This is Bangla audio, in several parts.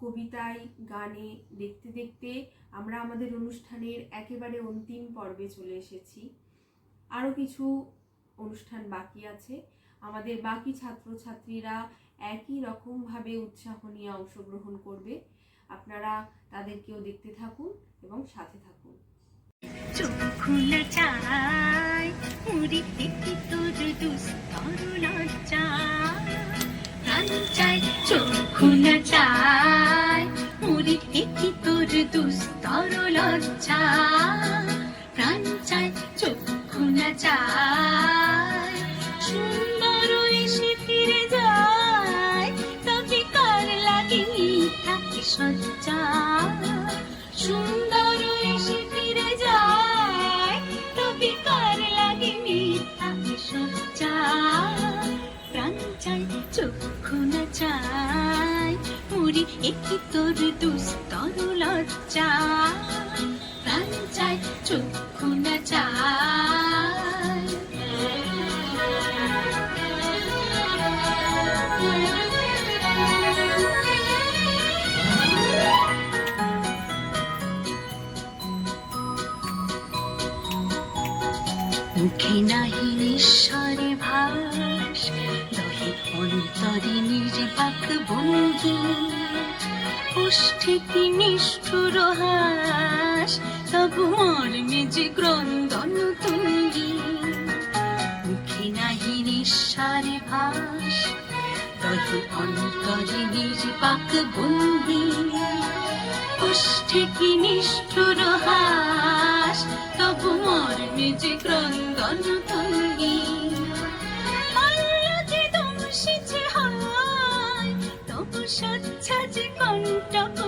কবিতায়, গানে, দেখতে দেখতে আমরা আমাদের অনুষ্ঠানের একেবারে অন্তিম পর্বে চলে এসেছি। আরও কিছু অনুষ্ঠান বাকি আছে। আমাদের বাকি ছাত্রছাত্রীরা একই রকমভাবে উৎসাহ নিয়ে অংশগ্রহণ করবে। আপনারা তাদেরকেও দেখতে থাকুন এবং সাথে থাকুন। চাই, মুড়ি দুস্তর লজ্জা চাই চক্ষু না চাই। মুড়ি দেখি তোর দুস্তর লজ্জা। প্রাণ চাই চক্ষু না পুরি একই তোর দুস্তর লজ্জা প্রাণ চাই, চক্ষু না চাই। মুখে নাহি নিঃস্বরে ভাস, দহে অন্তরে নির্বাক বন্ধু। ওষ্ঠে কি নিষ্ঠুর হাস। তবু মর্মে যে ক্রন্দন তুঙ্গি। মুখে নাহি নিঃস্বরে ভাস। দহে অন্তরে নির্বাক বন্দি। ওষ্ঠে কি নিষ্ঠুর হাস। তবু মর্মে যে ক্রন্দন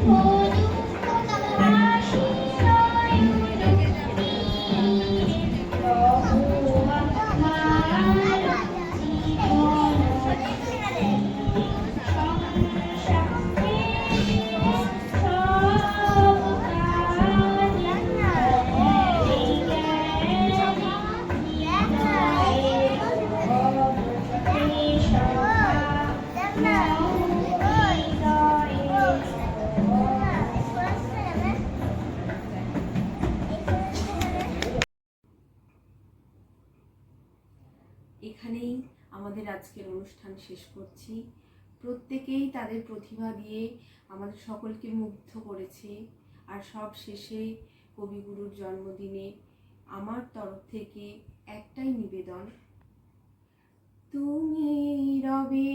শুভ দুঃখ এখানেই আমাদের আজকের অনুষ্ঠান শেষ করছি। প্রত্যেকেই তাদের প্রতিভা দিয়ে আমাদের সকলকে মুগ্ধ করেছে আর সব শেষে কবিগুরুর জন্মদিনে আমার তরফ থেকে একটাই নিবেদন। তুমি রবে